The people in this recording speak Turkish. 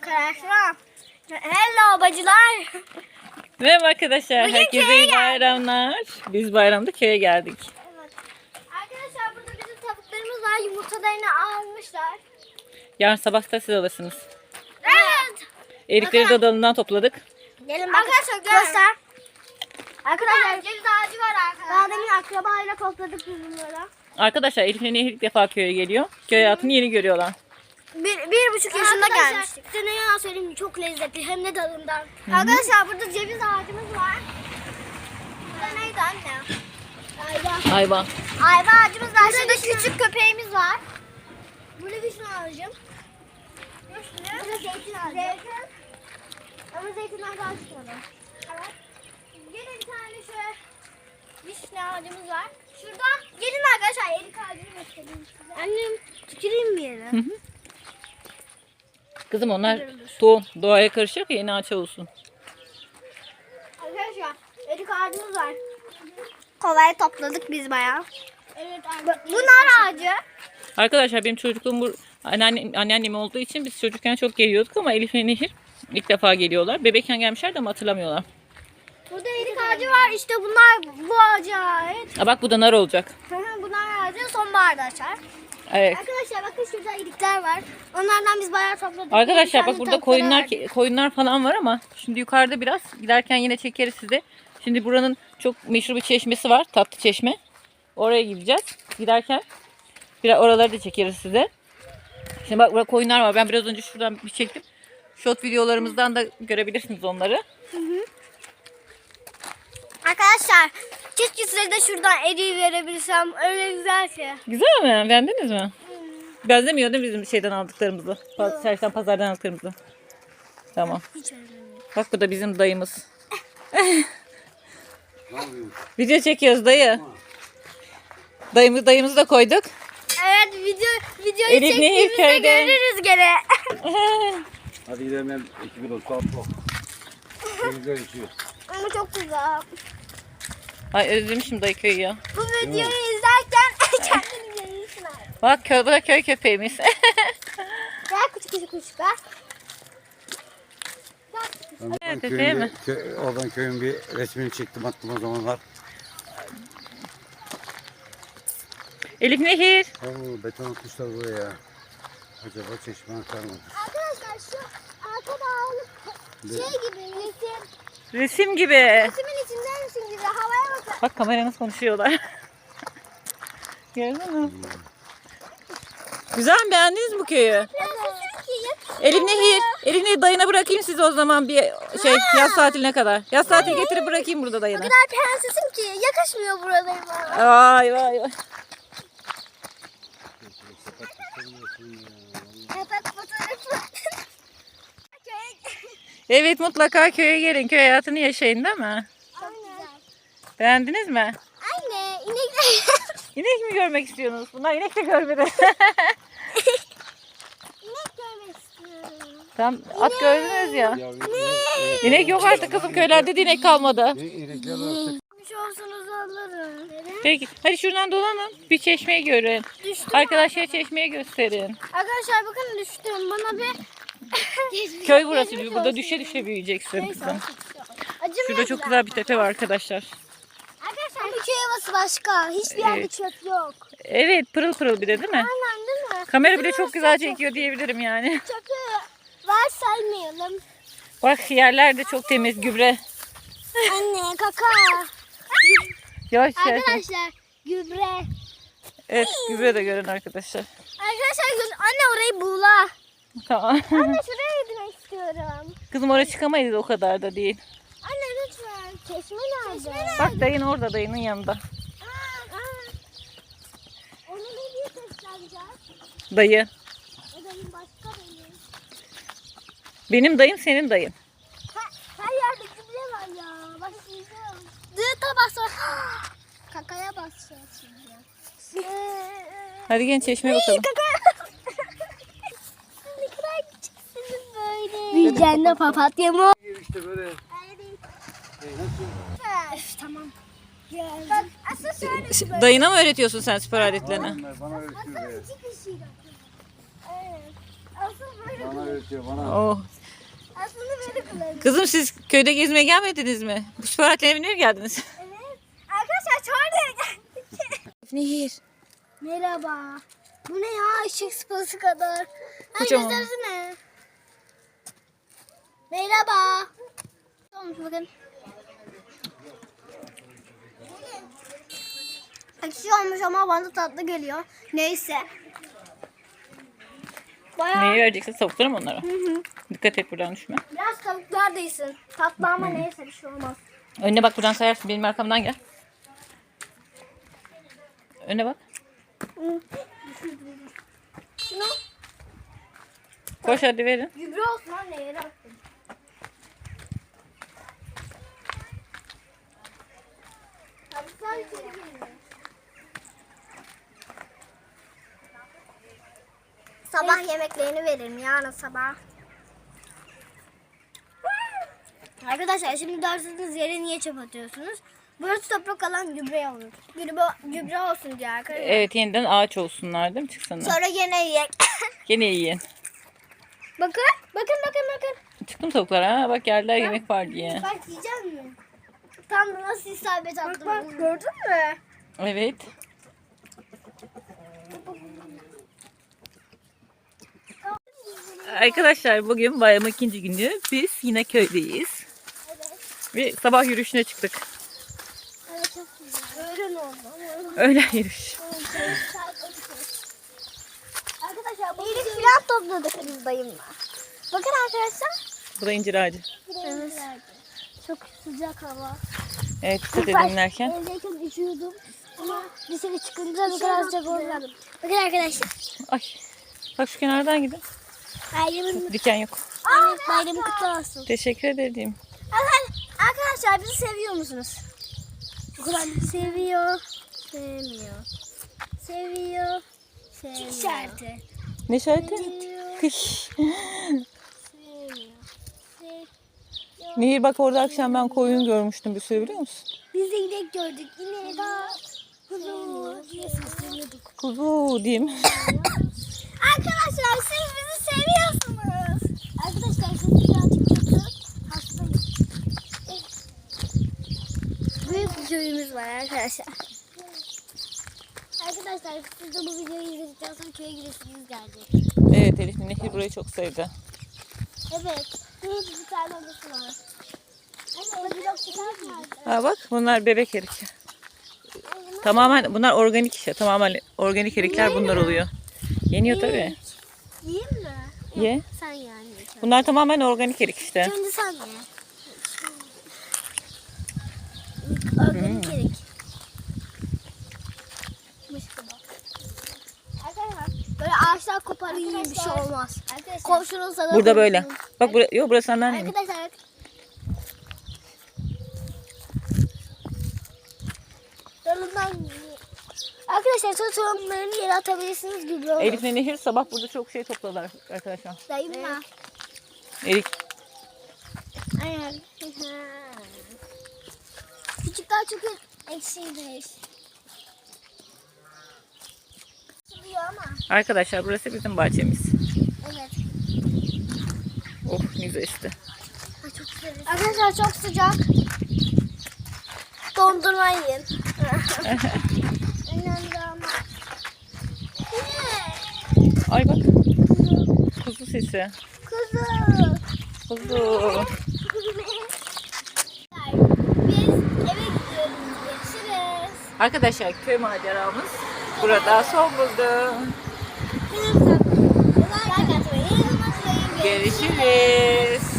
Arkadaşlar. Hello bacılar. Merhaba arkadaşlar. Bugün Herkese iyi geldik. bayramlar. Biz bayramda köye geldik. Evet. Arkadaşlar burada bizim tavuklarımız var. Yumurtalarını almışlar. Yarın sabah da siz alırsınız. Evet. Erikleri de dalından topladık. Gelin Arkadaşlar göster. Arkadaşlar ceviz ağacı var arkadaşlar. Daha demin akrabayla topladık biz bunları. Arkadaşlar Elif ile Nehir ilk defa köye geliyor. Köy hayatını yeni görüyorlar. Bir, bir buçuk yaşında gelmiştik. Size ne yalan söyleyeyim çok lezzetli hem de dalından. Arkadaşlar burada ceviz ağacımız var. Burada neydi anne? Ayva. Ayva. Ayva ağacımız var. Şurada küçük köpeğimiz var. Burada vişne ağacım. Burada zeytin ağacı. Zeytin. Ama zeytin ağacı açmadı. Evet. Yine bir tane şöyle vişne ağacımız var. Şurada gelin arkadaşlar erik ağacını göstereyim size. Annem tüküreyim mi yere? Kızım onlar tohum. Doğaya karışacak ya yeni ağaç olsun. Arkadaşlar erik ağacımız var. Kovaya topladık biz bayağı. Evet Bu nar ağacı. Arkadaşlar benim çocukluğum bu anneannem, anneannem olduğu için biz çocukken çok geliyorduk ama Elif ile Nehir ilk defa geliyorlar. Bebekken gelmişler de ama hatırlamıyorlar. Burada erik ağacı var. İşte bunlar bu ağaca ait. Ha bak bu da nar olacak. Hı hı, Bu nar ağacı sonbaharda açar. Evet. Arkadaşlar bakın şurada erikler var. Onlardan biz bayağı topladık. Arkadaşlar bak burada koyunlar aldık. koyunlar falan var ama şimdi yukarıda biraz giderken yine çekeriz size. Şimdi buranın çok meşhur bir çeşmesi var. Tatlı çeşme. Oraya gideceğiz. Giderken biraz oraları da çekeriz size. Şimdi bak burada koyunlar var. Ben biraz önce şuradan bir çektim. Short videolarımızdan da görebilirsiniz onları. Arkadaşlar keşke size de şuradan eriği verebilsem. Öyle güzel ki. Güzel mi? Beğendiniz mi? Benzemiyor değil mi bizim şeyden aldıklarımızı? Pa- Çarşıdan pazardan aldıklarımızı. Tamam. Hiç. Bak bu da bizim dayımız. Video çekiyoruz dayı. Dayımız, dayımızı da koyduk. Evet video videoyu Elif çektiğimizde köyde. görürüz gene. Hadi gidelim hem ekibin olsun. Saat çok. Denizler içiyor. Ama çok güzel. Ay özlemişim dayı köyü ya. Bu videoyu izlerken kendini görürsün abi. Bak köy, bu da köy köpeğimiz. Gel küçük küçük. Ben Evet, köyün değil bir- mi? kö- oradan köyün bir resmini çektim attım o zamanlar. Elif Nehir. Oo, beton atmışlar buraya. Acaba çeşme akar mı? Arkadaşlar şu arkada ağlık şey gibi resim. Resim gibi. Resmin içinden resim gibi havaya bakın. Bak kamera nasıl konuşuyorlar. Gördün mü? Güzel mi? Beğendiniz mi bu köyü? Prensesim ki yakışıyor. Elif Nehir. Elif Nehir dayına bırakayım sizi o zaman bir şey yaz tatiline kadar. Yaz tatili getirip bırakayım burada O dayını. kadar prensesim ki yakışmıyor buradayım bana. Vay vay vay. Evet Evet mutlaka köye gelin. Köy hayatını yaşayın değil mi? Güzel. Beğendiniz mi? Anne inekler. İnek mi görmek istiyorsunuz? Bunlar inek de görmedi. İnek görmek istiyorum. Tam at gördünüz ya. Ya, ne? İnek yok artık kızım köylerde de inek kalmadı. Ne inekler artık. Bir şey olsanız alırım. Peki hadi şuradan dolanın. Bir çeşmeyi görün. Düştüm. Arkadaşlara çeşmeyi gösterin. Arkadaşlar bakın düştüm. Bana bir... Köy burası. Burada düşe düşe büyüyeceksin kızım. Acımıyor Şurada çok güzel bir tepe var arkadaşlar. Arkadaşlar bu köy havası başka. Hiçbir yerde Evet. çöp yok. Evet pırıl pırıl bir de değil mi? Aynen değil mi? Kamera bile çok güzel çekiyor diyebilirim yani. Çöpü varsaymayalım. Bak yerler de çok temiz gübre. Anne kaka. Yavaş yavaş. Arkadaşlar gübre. Evet gübre de görün arkadaşlar. Arkadaşlar gö- anne orayı buğla. Tamam. Anne şuraya gitmek istiyorum. Kızım oraya çıkamayız o kadar da değil. Anne lütfen. Çeşme nerede? Bak dayın orada dayının yanında. Aa, aa. Onu ne diye sesleneceğiz? Dayı. O benim başka benim. Benim dayım senin dayın. Her, her yerde gübre var ya. Başlayacağım. Dıta basma. Kakaya basacağız şimdi. Hadi gelin çeşmeye bakalım. Kaka. ne kadar küçüksünüz Büyüyeceğinde papatya mı? İşte böyle. Üf, tamam. Bak asıl şöyle. Dayına mı öğretiyorsun sen spor aletlerini? Bana öğretiyor be. İki kişiyle. Evet. Aslında böyle Bana öğretiyor bana. Oh. Aslında böyle kullanıyor. Kızım siz köyde gezmeye gelmediniz mi? Bu süper aletlerin evine mi geldiniz? Evet. Arkadaşlar çağırdı geldik. Nehir. Merhaba. Bu ne ya? Işık sıpası kadar. Kocaman. göstersene. Merhaba. Olmuş bakın. Ekşi olmuş ama bana tatlı geliyor. Neyse. Bayağı Neyi vereceksin? Tavuklara mı onlara? Hı hı. Dikkat et buradan düşme. biraz tavuklar değilsin. Tatlı ama neyse bir şey olmaz. Önüne bak buradan sayarsın. Benim arkamdan gel. Önüne bak. Hı. Şunu Koş hadi verin. gübre olsun anne yere attım. Tavuklar içeri girmiyor. Sabah yemeklerini veririm yarın sabah. Arkadaşlar şimdi dersiniz yere niye çöp atıyorsunuz? Burası toprak alan gübre olur. Gübre, gübre olsun diye arkadaşlar. Evet yeniden ağaç olsunlar değil mi? Çıksınlar. Sonra gene yiyek. Gene yiyin. bakın, bakın, bakın, bakın. Çıktım tavuklar ha. Bak geldiler yemek var diye. Bak yiyecek misin? Tam da nasıl isabet attım. Bak bak gördün mü? Evet. Arkadaşlar bugün bayramın ikinci günü. Biz yine köydeyiz. Evet. Ve sabah yürüyüşüne çıktık. Evet çok güzel. Öğlen oldu. Öğlen yürüyüş. Arkadaşlar bu İyilik filan topladık biz dayımla. Bakın arkadaşlar. Bu da incir ağacı. Evet. Çok sıcak hava. Evet dikkat edin dinlerken. Evdeyken üşüyordum. Ama dışarı çıkınca sıcak olmadım. Bakın arkadaşlar. Ay. Bak şu kenardan gidin. Bayramın Diken yok. evet, bayramı kutlu olsun. Teşekkür ederim. Arkadaşlar bizi seviyor musunuz? Bu kadar seviyor. Sevmiyor. Seviyor. Sevmiyor. İşareti. Ne işareti? Kış. Sevmiyor. Sev- Nehir bak orada akşam ben koyun görmüştüm bir sürü biliyor musun? Biz de inek gördük. İnek kuzu diye sesleniyorduk. Kuzu diyeyim. Arkadaşlar siz bizi seviyorsunuz. Arkadaşlar siz birazcık kötü. Hastayım. Büyük bir köyümüz var arkadaşlar. Arkadaşlar siz de bu videoyu izledikten sonra köye giresiniz gelecek. Evet Elif Nehir burayı çok sevdi. Evet. Büyük bir tane odası var. Bir çok var. Ha bak bunlar bebek erik. Tamamen bunlar organik işte. Tamamen organik erikler bunlar oluyor. Yeniyor tabii. Yiyeyim mi? Ye. Sen yani. Bunlar tamamen organik erik işte. Önce sen ye. Organik erik. Mış gibi. Arkadaşlar böyle ağaçlar koparın bir şey olmaz. Komşunun sana Burada böyle. Bak burası, yok burası anneannemin. Arkadaşlar Dalından Sonra tohumlarını yere atabilirsiniz gibi olur. Elif ve Nehir sabah burada çok şey topladılar arkadaşlar. Dayım mı? Erik. Aynen. Küçükler çok ama. Arkadaşlar burası bizim bahçemiz. Evet. Oh ne güzel işte. Ay, çok güzel. Arkadaşlar çok sıcak. Dondurma yiyin. Önemli ama. Ay bak. Kuzu sesi. Kuzu. Kuzu. Biz eve gidiyoruz. Görüşürüz. Arkadaşlar köy maceramız burada son buldu. Görüşürüz.